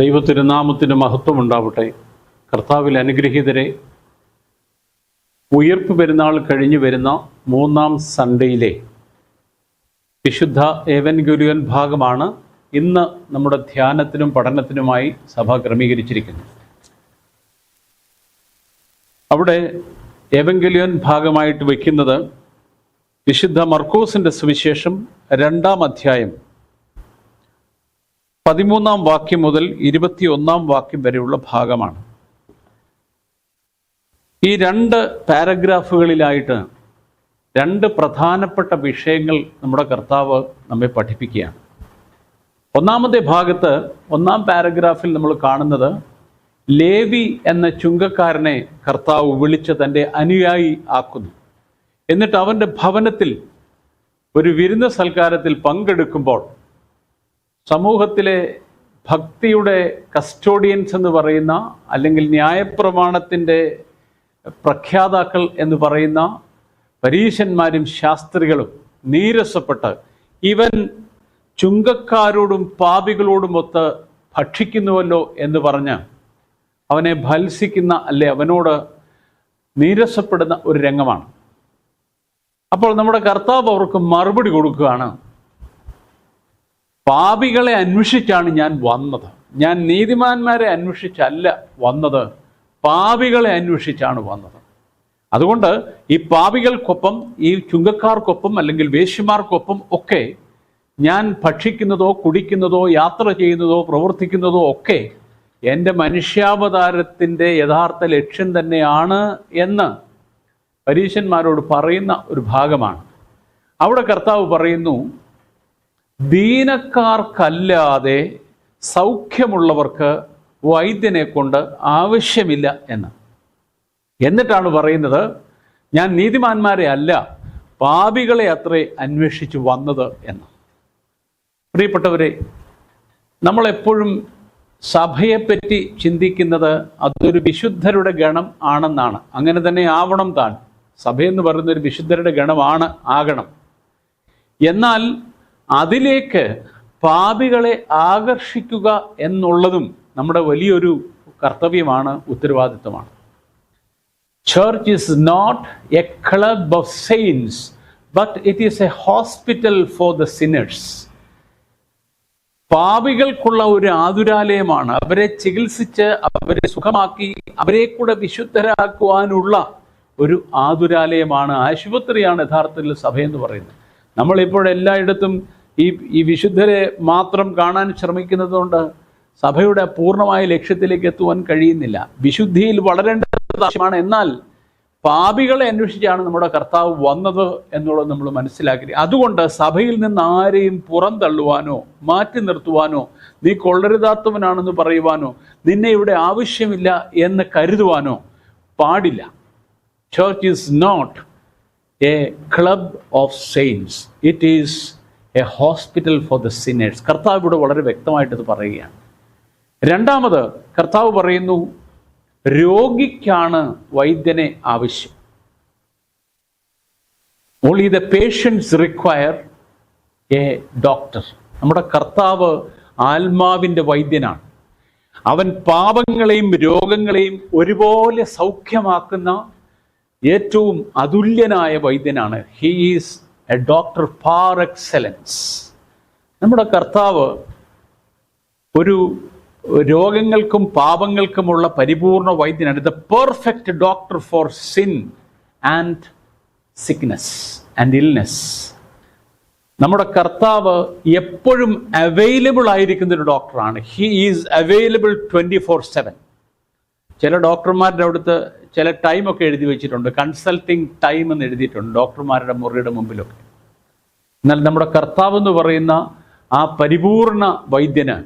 ദൈവത്തിരുനാമത്തിന് മഹത്വം ഉണ്ടാവട്ടെ. കർത്താവിൽ അനുഗ്രഹീതരെ ഉയർപ്പ് പെരുന്നാൾ കഴിഞ്ഞു വരുന്ന മൂന്നാം സൺഡേയിലെ വിശുദ്ധ ഏവൻഗുരുവൻ ഭാഗമാണ് ഇന്ന് നമ്മുടെ ധ്യാനത്തിനും പഠനത്തിനുമായി സഭ ക്രമീകരിച്ചിരിക്കുന്നത്. അവിടെ ഏവൻഗുലിയൻ ഭാഗമായിട്ട് വയ്ക്കുന്നത് വിശുദ്ധ മർക്കോസിന്റെ സുവിശേഷം രണ്ടാം അധ്യായം പതിമൂന്നാം വാക്യം മുതൽ ഇരുപത്തിയൊന്നാം വാക്യം വരെയുള്ള ഭാഗമാണ്. ഈ രണ്ട് പാരഗ്രാഫുകളിലായിട്ട് രണ്ട് പ്രധാനപ്പെട്ട വിഷയങ്ങൾ നമ്മുടെ കർത്താവ് നമ്മെ പഠിപ്പിക്കുകയാണ്. ഒന്നാമത്തെ ഭാഗത്ത് ഒന്നാം പാരഗ്രാഫിൽ നമ്മൾ കാണുന്നത് ലേവി എന്ന ചുങ്കക്കാരനെ കർത്താവ് വിളിച്ച് തന്റെ അനുയായി ആക്കുന്നു. എന്നിട്ട് അവന്റെ ഭവനത്തിൽ ഒരു വിരുന്ന സൽക്കാരത്തിൽ പങ്കെടുക്കുമ്പോൾ സമൂഹത്തിലെ ഭക്തിയുടെ കസ്റ്റോഡിയൻസ് എന്ന് പറയുന്ന അല്ലെങ്കിൽ ന്യായപ്രമാണത്തിന്റെ പ്രഖ്യാതാക്കൾ എന്ന് പറയുന്ന പരീശന്മാരും ശാസ്ത്രികളും നീരസപ്പെട്ട് ഇവൻ ചുങ്കക്കാരോടും പാപികളോടും ഒത്ത് ഭക്ഷിക്കുന്നുവല്ലോ എന്ന് പറഞ്ഞ് അവനെ ഭത്സിക്കുന്ന അല്ലെ അവനോട് നീരസപ്പെടുന്ന ഒരു രംഗമാണ്. അപ്പോൾ നമ്മുടെ കർത്താവ് അവർക്ക് മറുപടി കൊടുക്കുകയാണ്. പാപികളെ അന്വേഷിച്ചാണ് ഞാൻ വന്നത്. ഞാൻ നീതിമാന്മാരെ അന്വേഷിച്ചല്ല വന്നത്. പാപികളെ അന്വേഷിച്ചാണ് വന്നത്. അതുകൊണ്ട് ഈ പാപികൾക്കൊപ്പം ഈ ചുങ്കക്കാർക്കൊപ്പം അല്ലെങ്കിൽ വേശ്യമാർക്കൊപ്പം ഒക്കെ ഞാൻ ഭക്ഷിക്കുന്നതോ കുടിക്കുന്നതോ യാത്ര ചെയ്യുന്നതോ പ്രവർത്തിക്കുന്നതോ ഒക്കെ എന്റെ മനുഷ്യാവതാരത്തിന്റെ യഥാർത്ഥ ലക്ഷ്യം തന്നെയാണ് എന്ന് പരീശന്മാരോട് പറയുന്ന ഒരു ഭാഗമാണ്. അവിടെ കർത്താവ് പറയുന്നു ദീനക്കാർക്കല്ലാതെ സൗഖ്യമുള്ളവർക്ക് വൈദ്യനെ കൊണ്ട് ആവശ്യമില്ല എന്ന്. എന്നിട്ടാണ് പറയുന്നത് ഞാൻ നീതിമാന്മാരെ അല്ല പാപികളെ അത്രേ അന്വേഷിച്ച് വന്നത് എന്ന്. പ്രിയപ്പെട്ടവരെ നമ്മളെപ്പോഴും സഭയെപ്പറ്റി ചിന്തിക്കുന്നത് അതൊരു വിശുദ്ധരുടെ ഗണം ആണെന്നാണ്. അങ്ങനെ തന്നെ ആവണം താൻ. സഭയെന്ന് പറയുന്ന ഒരു വിശുദ്ധരുടെ ഗണമാണ് ആകണം. എന്നാൽ അതിലേക്ക് പാപികളെ ആകർഷിക്കുക എന്നുള്ളതും നമ്മുടെ വലിയൊരു കർത്തവ്യമാണ് ഉത്തരവാദിത്വമാണ്. Church is not a club of saints but it is a hospital for the sinners പാപികൾക്കുള്ള ഒരു ആതുരാലയമാണ്. അവരെ ചികിത്സിച്ച് അവരെ സുഖമാക്കി അവരെ കൂടെ വിശുദ്ധരാക്കുവാനുള്ള ഒരു ആതുരാലയമാണ്. ആശുപത്രിയാണ് യഥാർത്ഥത്തിൽ സഭയെന്ന് പറയുന്നത്. നമ്മളിപ്പോൾ എല്ലായിടത്തും ഈ ഈ വിശുദ്ധരെ മാത്രം കാണാൻ ശ്രമിക്കുന്നതുകൊണ്ട് സഭയുടെ പൂർണമായ ലക്ഷ്യത്തിലേക്ക് എത്തുവാൻ കഴിയുന്നില്ല. വിശുദ്ധിയിൽ വളരേണ്ടത് ആവശ്യമാണ്. എന്നാൽ പാപികളെ അന്വേഷിച്ചാണ് നമ്മുടെ കർത്താവ് വന്നത് എന്നുള്ളത് നമ്മൾ മനസ്സിലാക്കി. അതുകൊണ്ട് സഭയിൽ നിന്ന് ആരെയും പുറന്തള്ളുവാനോ മാറ്റി നിർത്തുവാനോ നീ കൊള്ളരുതാത്തവനാണെന്ന് പറയുവാനോ നിന്നെ ഇവിടെ ആവശ്യമില്ല എന്ന് കരുതുവാനോ പാടില്ല. Church is not a club of saints it is a hospital for the sinners കർത്താവ് ഇവിടെ വളരെ വ്യക്തമായിട്ടത് പറയുകയാണ്. രണ്ടാമത് കർത്താവ് പറയുന്നു രോഗിക്കാണ് വൈദ്യനെ ആവശ്യം. Only the patients require a doctor നമ്മുടെ കർത്താവ് ആത്മാവിന്റെ വൈദ്യനാണ്. അവൻ പാപങ്ങളെയും രോഗങ്ങളെയും ഒരുപോലെ സൗഖ്യമാക്കുന്ന ഏറ്റവും അതുല്യനായ വൈദ്യനാണ്. He is a doctor par excellence. നമ്മുടെ കർത്താവ് ഒരു രോഗങ്ങൾക്കും പാപങ്ങൾക്കുമുള്ള പരിപൂർണ വൈദ്യനാണ്. The perfect doctor for sin and sickness and illness നമ്മുടെ കർത്താവ് എപ്പോഴും അവൈലബിൾ ആയിരിക്കുന്ന ഒരു ഡോക്ടറാണ് he is available twenty four seven ചില ഡോക്ടർമാരുടെ അടുത്ത് ചില ടൈമൊക്കെ എഴുതി വെച്ചിട്ടുണ്ട്. കൺസൾട്ടിങ് ടൈം എന്ന് എഴുതിയിട്ടുണ്ട്. ഡോക്ടർമാരുടെ മുറിയുടെ മുമ്പിലൊക്കെ. എന്നാൽ നമ്മുടെ കർത്താവ് എന്ന് പറയുന്ന ആ പരിപൂർണ വൈദ്യന്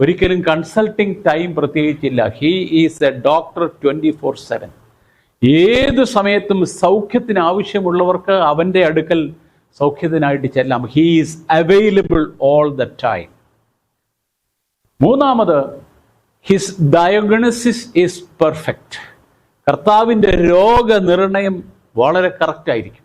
ഒരിക്കലും consulting time പ്രത്യേകിച്ചില്ല. He is a doctor twenty four seven ഏത് സമയത്തും സൗഖ്യത്തിന് ആവശ്യമുള്ളവർക്ക് അവന്റെ അടുക്കൽ സൗഖ്യത്തിനായിട്ട് ചെല്ലാം. He is available all the time മൂന്നാമത് ഹിസ് ഡയഗ്നസിസ് ഈസ് പെർഫെക്റ്റ് കർത്താവിന്റെ രോഗനിർണയം വളരെ കറക്റ്റ് ആയിരിക്കും.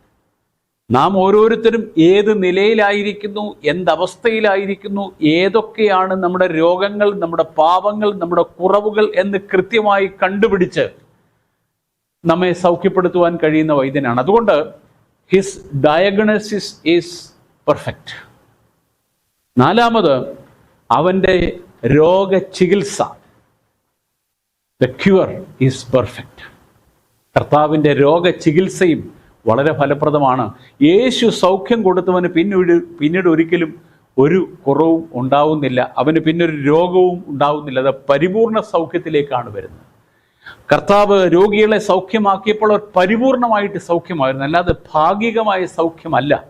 നാം ഓരോരുത്തരും ഏത് നിലയിലായിരിക്കുന്നു എന്തവസ്ഥയിലായിരിക്കുന്നു ഏതൊക്കെയാണ് നമ്മുടെ രോഗങ്ങൾ നമ്മുടെ പാപങ്ങൾ നമ്മുടെ കുറവുകൾ എന്ന് കൃത്യമായി കണ്ടുപിടിച്ച് നമ്മെ സൗഖ്യപ്പെടുത്തുവാൻ കഴിയുന്ന വൈദ്യനാണ്. അതുകൊണ്ട് ഹിസ് ഡയഗ്നോസിസ് ഈസ് പെർഫെക്റ്റ് നാലാമത് അവന്റെ രോഗചികിത്സ. ദ ക്യൂർ ഈസ് പെർഫെക്റ്റ് കർത്താവിന്റെ രോഗ ചികിത്സയും വളരെ ഫലപ്രദമാണ്. യേശു സൗഖ്യം കൊടുത്തവന് പിന്നീട് പിന്നീട് ഒരിക്കലും ഒരു കുറവും ഉണ്ടാവുന്നില്ല. അവന് പിന്നൊരു രോഗവും ഉണ്ടാവുന്നില്ല. അത് പരിപൂർണ സൗഖ്യത്തിലേക്കാണ് വരുന്നത്. കർത്താവ് രോഗികളെ സൗഖ്യമാക്കിയപ്പോൾ അവർ പരിപൂർണമായിട്ട് സൗഖ്യമായിരുന്നു. അല്ലാതെ ഭാഗികമായ സൗഖ്യമല്ല.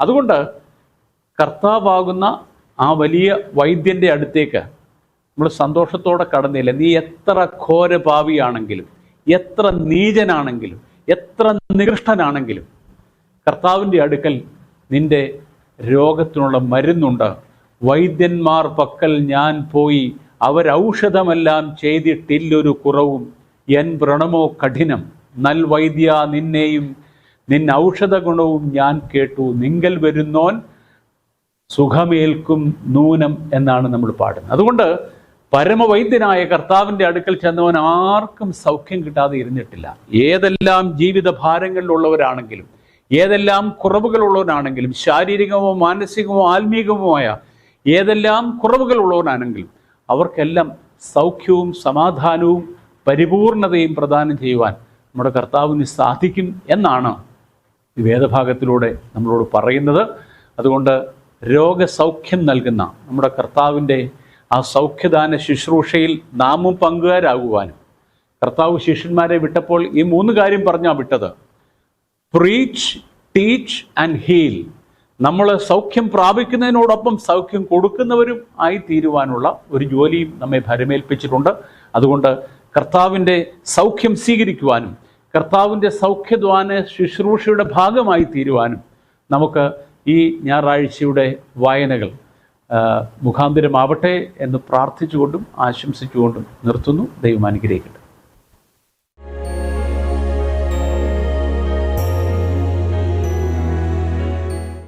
അതുകൊണ്ട് കർത്താവാകുന്ന ആ വലിയ വൈദ്യന്റെ അടുത്തേക്ക് നമ്മൾ സന്തോഷത്തോടെ കടന്നില്ല. നീ എത്ര ഘോരഭാവിയാണെങ്കിലും എത്ര നീചനാണെങ്കിലും എത്ര നികൃഷ്ടനാണെങ്കിലും കർത്താവിന്റെ അടുക്കൽ നിന്റെ രോഗത്തിനുള്ള മരുന്നുണ്ട്. വൈദ്യന്മാർ പക്കൽ ഞാൻ പോയി അവരൗഷധമെല്ലാം ചെയ്തിട്ടില്ലൊരു കുറവും. എൻ വ്രണമോ കഠിനം. നൽ വൈദ്യ നിന്നെയും നിൻ ഔഷധ ഗുണവും ഞാൻ കേട്ടു. നിങ്കൽ വരുന്നോൻ സുഖമേൽക്കും നൂനം എന്നാണ് നമ്മൾ പാടുന്നത്. അതുകൊണ്ട് പരമവൈദ്യനായ കർത്താവിന്റെ അടുക്കൽ ചെന്നവൻ ആർക്കും സൗഖ്യം കിട്ടാതെ ഇരുന്നിട്ടില്ല. ഏതെല്ലാം ജീവിത ഭാരങ്ങളിലുള്ളവരാണെങ്കിലും ഏതെല്ലാം കുറവുകളുള്ളവരാണെങ്കിലും ശാരീരികമോ മാനസികമോ ആത്മീകവുമായ ഏതെല്ലാം കുറവുകളുള്ളവരാണെങ്കിലും അവർക്കെല്ലാം സൗഖ്യവും സമാധാനവും പരിപൂർണതയും പ്രദാനം ചെയ്യുവാൻ നമ്മുടെ കർത്താവിന് സാധിക്കും എന്നാണ് ഈ വേദഭാഗത്തിലൂടെ നമ്മളോട് പറയുന്നത്. അതുകൊണ്ട് രോഗസൗഖ്യം നൽകുന്ന നമ്മുടെ കർത്താവിന്റെ ആ സൗഖ്യദാന ശുശ്രൂഷയിൽ നാമും പങ്കുകാരാകുവാനും. കർത്താവ് ശിഷ്യന്മാരെ വിട്ടപ്പോൾ ഈ മൂന്ന് കാര്യം പറഞ്ഞാ വിട്ടത്. പ്രീച്ച് ടീച്ച് ആൻഡ് ഹീൽ നമ്മൾ സൗഖ്യം പ്രാപിക്കുന്നതിനോടൊപ്പം സൗഖ്യം കൊടുക്കുന്നവരും ആയി തീരുവാനുള്ള ഒരു ജോലിയും നമ്മെ ഭരമേൽപ്പിച്ചിട്ടുണ്ട്. അതുകൊണ്ട് കർത്താവിന്റെ സൗഖ്യം സ്വീകരിക്കുവാനും കർത്താവിന്റെ സൗഖ്യദ്വാന ശുശ്രൂഷയുടെ ഭാഗമായി തീരുവാനും നമുക്ക് ഈ ഞായറാഴ്ചയുടെ വായനകൾ മുഖാന്തരമാവട്ടെ എന്ന് പ്രാർത്ഥിച്ചുകൊണ്ടും ആശംസിച്ചുകൊണ്ടും നിർത്തുന്നു. ദൈവം അനുഗ്രഹിക്കട്ടെ.